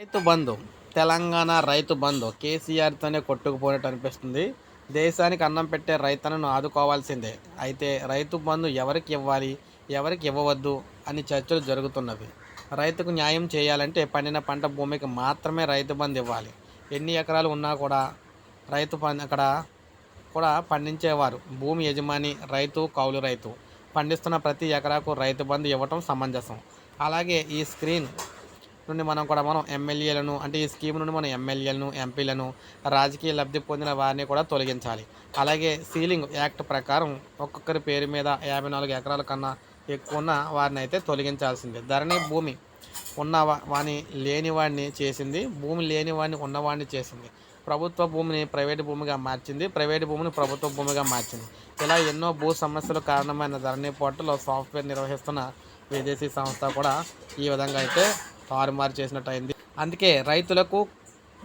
రైతు బంధు తెలంగాణ రైతు బంధు కేసీఆర్తోనే కొట్టుకుపోయినట్టు అనిపిస్తుంది. దేశానికి అన్నం పెట్టే రైతులను ఆదుకోవాల్సిందే. అయితే రైతు బంధు ఎవరికి ఇవ్వాలి ఎవరికి ఇవ్వవద్దు అని చర్చలు జరుగుతున్నవి. రైతుకు న్యాయం చేయాలంటే పండిన పంట భూమికి మాత్రమే రైతు బంధు ఇవ్వాలి. ఎన్ని ఎకరాలు ఉన్నా కూడా రైతు అక్కడ కూడా పండించేవారు. భూమి యజమాని రైతు కౌలు రైతు. పండిస్తున్న ప్రతి ఎకరాకు రైతు బంధు ఇవ్వటం సమంజసం. అలాగే ఈ స్క్రీన్ నుండి మనం కూడా మనం ఎమ్మెల్యేలను అంటే ఈ స్కీమ్ నుండి మనం ఎమ్మెల్యేలను ఎంపీలను రాజకీయ లబ్ధి పొందిన వారిని కూడా తొలగించాలి. అలాగే సీలింగ్ యాక్ట్ ప్రకారం ఒక్కొక్కరి పేరు మీద యాభై నాలుగు ఎకరాల కన్నా ఎక్కువ ఉన్న వారిని అయితే తొలగించాల్సిందే. ధరణి భూమి ఉన్న వాని లేనివాడిని చేసింది భూమి లేని వాడిని ఉన్నవాడిని చేసింది. ప్రభుత్వ భూమిని ప్రైవేటు భూమిగా మార్చింది ప్రైవేటు భూమిని ప్రభుత్వ భూమిగా మార్చింది. ఇలా ఎన్నో భూ సమస్యలు కారణమైన ధరణి పోర్టల్లో సాఫ్ట్వేర్ నిర్వహిస్తున్న విదేశీ సంస్థ కూడా ఈ విధంగా అయితే తారుమారు చేసినట్టు అయింది. అందుకే రైతులకు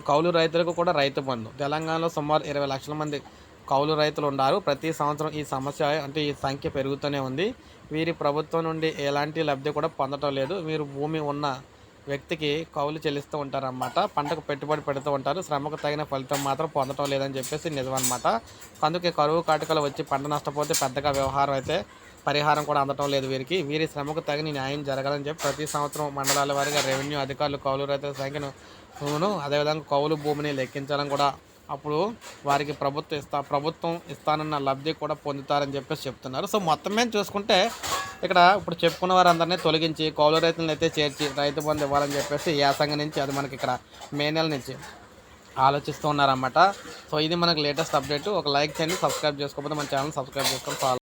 కౌలు రైతులకు కూడా రైతు బంధు. తెలంగాణలో సుమారు ఇరవై లక్షల మంది కౌలు రైతులు ఉన్నారు. ప్రతి సంవత్సరం ఈ సమస్య అంటే ఈ సంఖ్య పెరుగుతూనే ఉంది. వీరి ప్రభుత్వం నుండి ఎలాంటి లబ్ధి కూడా పొందటం లేదు. వీరు భూమి ఉన్న వ్యక్తికి కౌలు చెల్లిస్తూ ఉంటారన్నమాట. పంటకు పెట్టుబడి పెడుతూ ఉంటారు. శ్రమకు తగిన ఫలితం మాత్రం పొందటం లేదని చెప్పేసి నిజమన్నమాట. అందుకే కరువు కాటకలు వచ్చి పంట నష్టపోతే పెద్దగా వ్యవహారం అయితే పరిహారం కూడా అందటం లేదు వీరికి. వీరి శ్రమకు తగిన న్యాయం జరగాలని చెప్పి ప్రతి సంవత్సరం మండలాల వారిగా రెవెన్యూ అధికారులు కౌలు రైతుల సంఖ్యను అదేవిధంగా కౌలు భూమిని లెక్కించాలని కూడా అప్పుడు వారికి ప్రభుత్వం ఇస్తా ప్రభుత్వం ఇస్తానన్న లబ్ధి కూడా పొందుతారని చెప్పేసి చెప్తున్నారు. సో మొత్తం మీద చూసుకుంటే ఇక్కడ ఇప్పుడు చెప్పుకున్న వారందరినీ తొలగించి కౌలు రైతులను అయితే చేర్చి రైతు బంధు ఇవ్వాలని చెప్పేసి యాసంగ నుంచి అది మనకి ఇక్కడ మే నెల నుంచి ఆలోచిస్తూ ఉన్నారన్నమాట. సో ఇది మనకు లేటెస్ట్ అప్డేట్. ఒక లైక్ చేయండి సబ్స్క్రైబ్ చేసుకోకపోతే మన ఛానల్ సబ్స్క్రైబ్ చేసుకొని ఫాలో